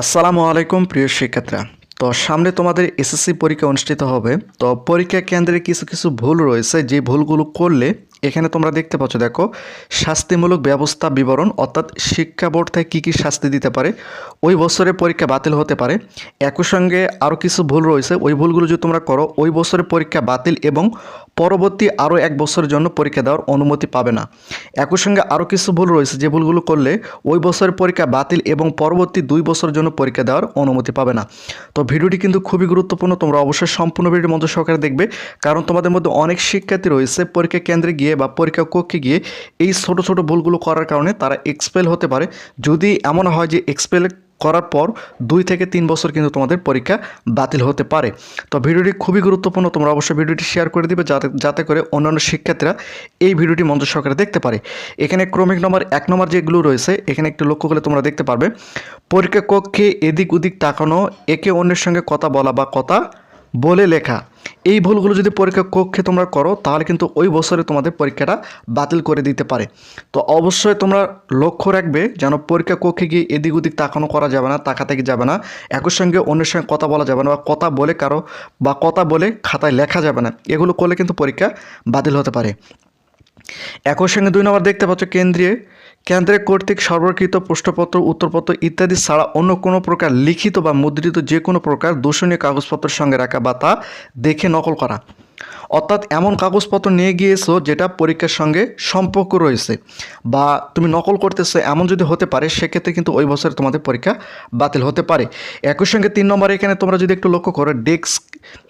আসসালামু আলাইকুম, প্রিয় শিক্ষার্থীরা। তো সামনে তোমাদের এসএসসি পরীক্ষা অনুষ্ঠিত হবে। তো পরীক্ষা কেন্দ্রে কিছু কিছু ভুল রয়েছে। যে ভুলগুলো করলে এখানে তোমরা দেখতে পাচ্ছ, দেখো, শাস্তিমূলক ব্যবস্থা বিবরণ, অর্থাৎ শিক্ষা বোর্ড থেকে কী কী শাস্তি দিতে পারে, ওই বছরে পরীক্ষা বাতিল হতে পারে। একই সঙ্গে আরও কিছু ভুল রয়েছে। ওই ভুলগুলো যদি তোমরা করো, ওই বছরে পরীক্ষা বাতিল এবং পরবর্তী আরও এক বছরের জন্য পরীক্ষা দেওয়ার অনুমতি পাবে না। একই সঙ্গে আরও কিছু ভুল রয়েছে যে ভুলগুলো করলে ওই বছরের পরীক্ষা বাতিল এবং পরবর্তী দুই বছরের জন্য পরীক্ষা দেওয়ার অনুমতি পাবে না। তো ভিডিওটি কিন্তু খুবই গুরুত্বপূর্ণ, তোমরা অবশ্যই সম্পূর্ণ ভিডিওর মধ্যে সহকারে দেখবে, কারণ তোমাদের মধ্যে অনেক শিক্ষার্থী রয়েছে পরীক্ষা কেন্দ্রে গিয়ে বা পরীক্ষা কক্ষে গিয়ে এই ছোট ছোট ভুলগুলো করার কারণে তারা এক্সপেল হতে পারে। যদি এমন হয় যে এক্সপেল করার পর দুই থেকে তিন বছর কিন্তু তোমাদের পরীক্ষা বাতিল হতে পারে। তো ভিডিওটি খুবই গুরুত্বপূর্ণ, তোমরা অবশ্যই ভিডিওটি শেয়ার করে দিবে যাতে যাতে করে অন্যান্য শিক্ষার্থীরা এই ভিডিওটি মঞ্চ সহকারে দেখতে পারে। এখানে ক্রমিক নম্বর এক নম্বর যেগুলো রয়েছে, এখানে একটু লক্ষ্য করলে তোমরা দেখতে পারবে। পরীক্ষা কক্ষে এদিক ওদিক তাকানো, একে অন্যের সঙ্গে কথা বলা বা কথা বলে লেখা। এই ভুলগুলো যদি পরীক্ষা কক্ষে তোমরা করো, তাহলে কিন্তু ওই বছরে তোমাদের পরীক্ষাটা বাতিল করে দিতে পারে। তো অবশ্যই তোমরা লক্ষ্য রাখবে যেন পরীক্ষা কক্ষে গিয়ে এদিক ওদিক তাকানো করা যাবে না তাকাতাকি যাবে না। একই সঙ্গে অন্যের সঙ্গে কথা বলা যাবে না বা কথা বলে কারও বা কথা বলে খাতায় লেখা যাবে না। এগুলো করলে কিন্তু পরীক্ষা বাতিল হতে পারে। একই সঙ্গে দুই নম্বর দেখতে পাচ্ছ কেন্দ্রীয় কেন্দ্রের কর্তৃক সরবরাহকৃত প্রশ্নপত্র, উত্তরপত্র ইত্যাদি ছাড়া অন্য কোনো প্রকার লিখিত বা মুদ্রিত যে কোনো প্রকার দূষণীয় কাগজপত্রের সঙ্গে রাখা বা তা দেখে নকল করা। অর্থাৎ এমন কাগজপত্র নিয়ে গিয়েছো যেটা পরীক্ষার সঙ্গে সম্পর্ক রয়েছে বা তুমি নকল করতেছো এমন যদি হতে পারে, সেক্ষেত্রে কিন্তু ওই বছরে তোমাদের পরীক্ষা বাতিল হতে পারে। একই সঙ্গে তিন নম্বরে এখানে তোমরা যদি একটু লক্ষ্য করো, ডেস্ক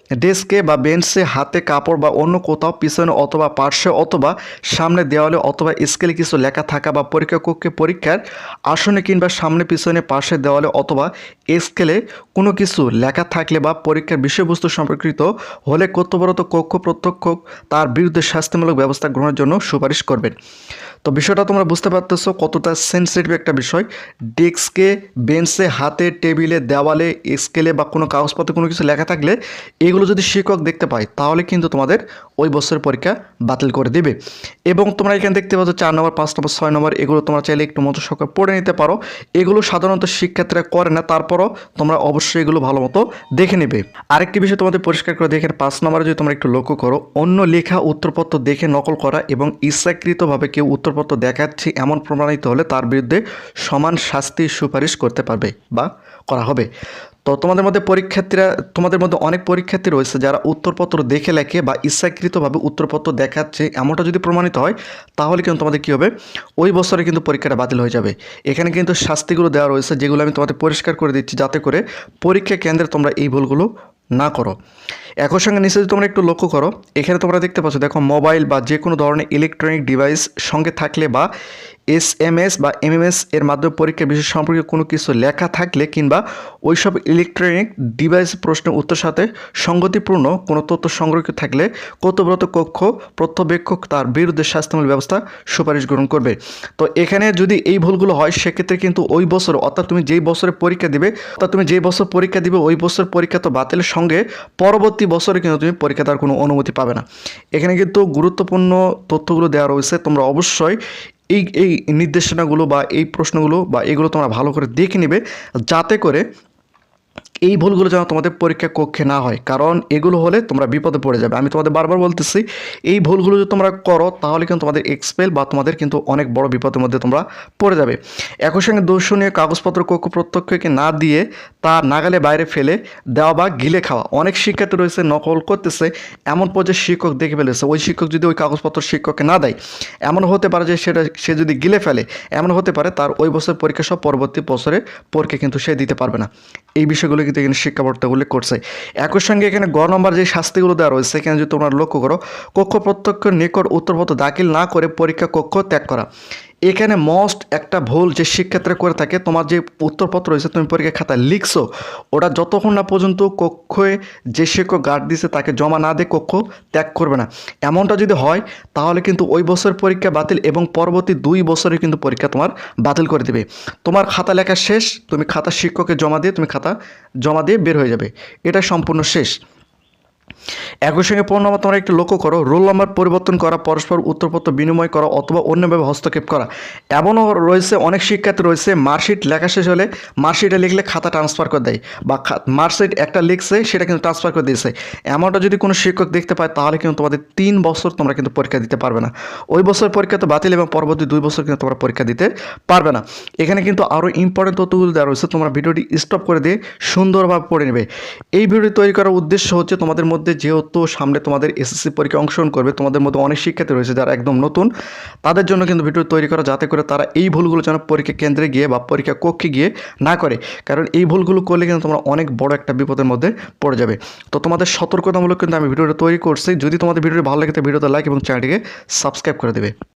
ডেস্কে বা বেঞ্চে হাতে কাপড় বা অন্য কোথাও, পিছনে অথবা পার্শ্বে অথবা সামনে দেওয়ালে অথবা স্কেলে কিছু লেখা থাকা বা পরীক্ষা কক্ষে পরীক্ষার আসনে কিংবা সামনে, পিছনে পাশে দেওয়ালে অথবা স্কেলে কোনো কিছু লেখা থাকলে বা পরীক্ষার বিষয়বস্তু সম্পর্কিত হলে কর্তব্যরত কক্ষ প্রত্যক্ষ তার বিরুদ্ধে শাস্তিমূলক ব্যবস্থা গ্রহণের জন্য সুপারিশ করবেন। তো বিষয়টা তোমরা বুঝতে পারতেছো, কতটা সেন্সিটিভ একটা বিষয়। ডেস্কে, বেঞ্চে, হাতে, টেবিলে, দেওয়ালে, স্কেলে বা কোনো কাগজপত্রে কোনো কিছু লেখা থাকলে এগুলো যদি শিক্ষক দেখতে পায়, তাহলে কিন্তু তোমাদের ওই বছরের পরীক্ষা বাতিল করে দেবে। এবং তোমরা এখানে দেখতে পাচ্ছ চার নম্বর, পাঁচ নম্বর, ছয় নম্বর, এগুলো তোমরা চাইলে একটু মতো সকাল পড়ে নিতে পারো। এগুলো সাধারণত শিক্ষার্থীরা করে না, তারপরও তোমরা অবশ্যই এগুলো ভালো মতো দেখে নেবে। আরেকটি বিষয় তোমাদের পরিষ্কার করে দেখে পাঁচ নম্বরে যদি তোমরা একটু লক্ষ্য করো, অন্য লেখা উত্তরপত্র দেখে নকল করা এবং ইচ্ছাকৃতভাবে কেউ উত্তরপত্র দেখাচ্ছে এমন প্রমাণিত হলে তার বিরুদ্ধে সমান শাস্তি সুপারিশ করতে পারবে বা করা হবে। তো তোমাদের মধ্যে পরীক্ষার্থীরা, তোমাদের মধ্যে অনেক পরীক্ষার্থী রয়েছে যারা উত্তরপত্র দেখে লেখে বা ইচ্ছাকৃতভাবে উত্তরপত্র দেখাচ্ছে, এমনটা যদি প্রমাণিত হয়, তাহলে কিন্তু তোমাদের কী হবে? ওই বছরে কিন্তু পরীক্ষাটা বাতিল হয়ে যাবে। এখানে কিন্তু শাস্তিগুলো দেওয়া রয়েছে, যেগুলো আমি তোমাদের পরিষ্কার করে দিচ্ছি যাতে করে পরীক্ষা কেন্দ্রে তোমরা এই ভুলগুলো না করো। একই সঙ্গে নিচে যদি তোমরা একটু লক্ষ্য করো, এখানে তোমরা দেখতে পাচ্ছ, দেখো মোবাইল বা যে কোনো ধরনের ইলেকট্রনিক ডিভাইস সঙ্গে থাকলে বা এস এম এস বা এমএমএস এর মাধ্যমে পরীক্ষা বিষয় সম্পর্কে কোনো কিছু লেখা থাকলে কিংবা ওইসব ইলেকট্রনিক ডিভাইস প্রশ্নের উত্তর সাথে সঙ্গতিপূর্ণ কোনো তথ্য সংরক্ষিত থাকলে কর্তব্যরত কক্ষ, প্রত্যবেক্ষক তার বিরুদ্ধে শাস্তিমূলক ব্যবস্থা সুপারিশ গ্রহণ করবে। তো এখানে যদি এই ভুলগুলো হয়, সেক্ষেত্রে কিন্তু ওই বছর, অর্থাৎ তুমি যেই বছরে পরীক্ষা দিবে, অর্থাৎ তুমি যেই বছর পরীক্ষা দিবে, ওই বছর পরীক্ষা তো বাতিলের সঙ্গে পরবর্তী বছরে কিন্তু তুমি পরীক্ষা দেওয়ার কোনো অনুমতি পাবে না। এখানে কিন্তু গুরুত্বপূর্ণ তথ্যগুলো দেওয়া রয়েছে, তোমরা অবশ্যই এই এই নির্দেশনাগুলো বা এই প্রশ্নগুলো বা এগুলো তোমরা ভালো করে দেখে নেবে, যাতে করে এই ভুলগুলো যেন তোমাদের পরীক্ষা কক্ষে না হয়। কারণ এগুলো হলে তোমরা বিপদে পড়ে যাবে। আমি তোমাদের বারবার বলতেছি, এই ভুলগুলো যদি তোমরা করো, তাহলে কিন্তু তোমাদের এক্সপেল বা তোমাদের কিন্তু অনেক বড় বিপদের মধ্যে তোমরা পড়ে যাবে। একই সঙ্গে দর্শনীয় কাগজপত্র, কক্ষ প্রত্যক্ষকে না দিয়ে তা নাগালে বাইরে ফেলে দেওয়া বা গিলে খাওয়া। অনেক শিক্ষার্থী রয়েছে, নকল করতেছে, এমন পর্যায়ে শিক্ষক দেখে ফেলেছে। ওই শিক্ষক যদি ওই কাগজপত্র শিক্ষককে না দেয়, এমন হতে পারে যে সেটা, সে যদি গিলে ফেলে, এমন হতে পারে তার ওই বছর পরীক্ষা সব পরবর্তী বছরে পরীক্ষা কিন্তু সে দিতে পারবে না। এই বিষয়গুলো কিন্তু এখানে শিক্ষাবর্তা উল্লেখ করছে। একই সঙ্গে এখানে গ নম্বর যে শাস্তিগুলো দেওয়া রয়েছে এখানে যদি তোমরা লক্ষ্য করো, কক্ষ প্রত্যক্ষ নিকট উত্তরপত্র দাখিল না করে পরীক্ষা কক্ষ ত্যাগ করা। এখানে মোস্ট একটা ভুল যে শিক্ষার্থীরা করে থাকে, তোমার যে উত্তরপত্র রয়েছে তুমি পরীক্ষা খাতায় লিখছো ওটা যতক্ষণ না পর্যন্ত কক্ষে যে শিক্ষক গার্ড দিছে তাকে জমা না দিয়ে কক্ষ ত্যাগ করবে না। এমনটা যদি হয়, তাহলে কিন্তু ওই বছর পরীক্ষা বাতিল এবং পরবর্তী দুই বছরে কিন্তু পরীক্ষা তোমার বাতিল করে দেবে। তোমার খাতা লেখা শেষ, তুমি খাতা শিক্ষককে জমা দিয়ে, তুমি খাতা জমা দিয়ে বের হয়ে যাবে। এটা সম্পূর্ণ শেষ। একই সঙ্গে পনেরো নম্বর তোমরা একটু লক্ষ্য করো। রোল নাম্বার পরিবর্তন করা, পরস্পর উত্তরপত্র বিনিময় করা অথবা অন্যভাবে হস্তক্ষেপ করা। এমনও রয়েছে, অনেক শিক্ষার্থী রয়েছে, মার্কশিট লেখা শেষ হলে মার্কশিটে লিখলে খাতা ট্রান্সফার করে দেয় বা মার্কশিট একটা লিখছে, সেটা কিন্তু ট্রান্সফার করে দিয়েছে। এমনটা যদি কোনো শিক্ষক দেখতে পায়, তাহলে কিন্তু তোমাদের তিন বছর তোমরা কিন্তু পরীক্ষা দিতে পারবে না। ওই বছর পরীক্ষা তো বাতিল এবং পরবর্তী দুই বছর কিন্তু তোমরা পরীক্ষা দিতে পারবে না। এখানে কিন্তু আরও ইম্পর্টেন্ট তথ্যগুলো দেওয়া রয়েছে, তোমরা ভিডিওটি স্টপ করে দিয়ে সুন্দরভাবে পড়ে নেবে। এই ভিডিও তৈরি করার উদ্দেশ্য হচ্ছে তোমাদের মধ্যে যেহেতু সামনে তোমাদের এসএসসি পরীক্ষা অংশগ্রহণ করবে। তোমাদের মধ্যে অনেক শিক্ষার্থী রয়েছে যারা একদম নতুন। তাদের জন্য কিন্তু ভিডিও তৈরি করা যাতে করে তারা এই ভুলগুলো যেন পরীক্ষা কেন্দ্রে গিয়ে বা পরীক্ষা কক্ষে গিয়ে না করে। কারণ এই ভুলগুলো করলে কিন্তু তোমরা অনেক বড় একটা বিপদের মধ্যে পড়ে যাবে। তো তোমাদের সতর্কতামূলক কিন্তু আমি ভিডিওটা তৈরি করছি। যদি তোমাদের ভিডিওটি ভালো লাগে তো ভিডিওতে লাইক এবং চ্যানেলটিকে সাবস্ক্রাইব করে দেবে।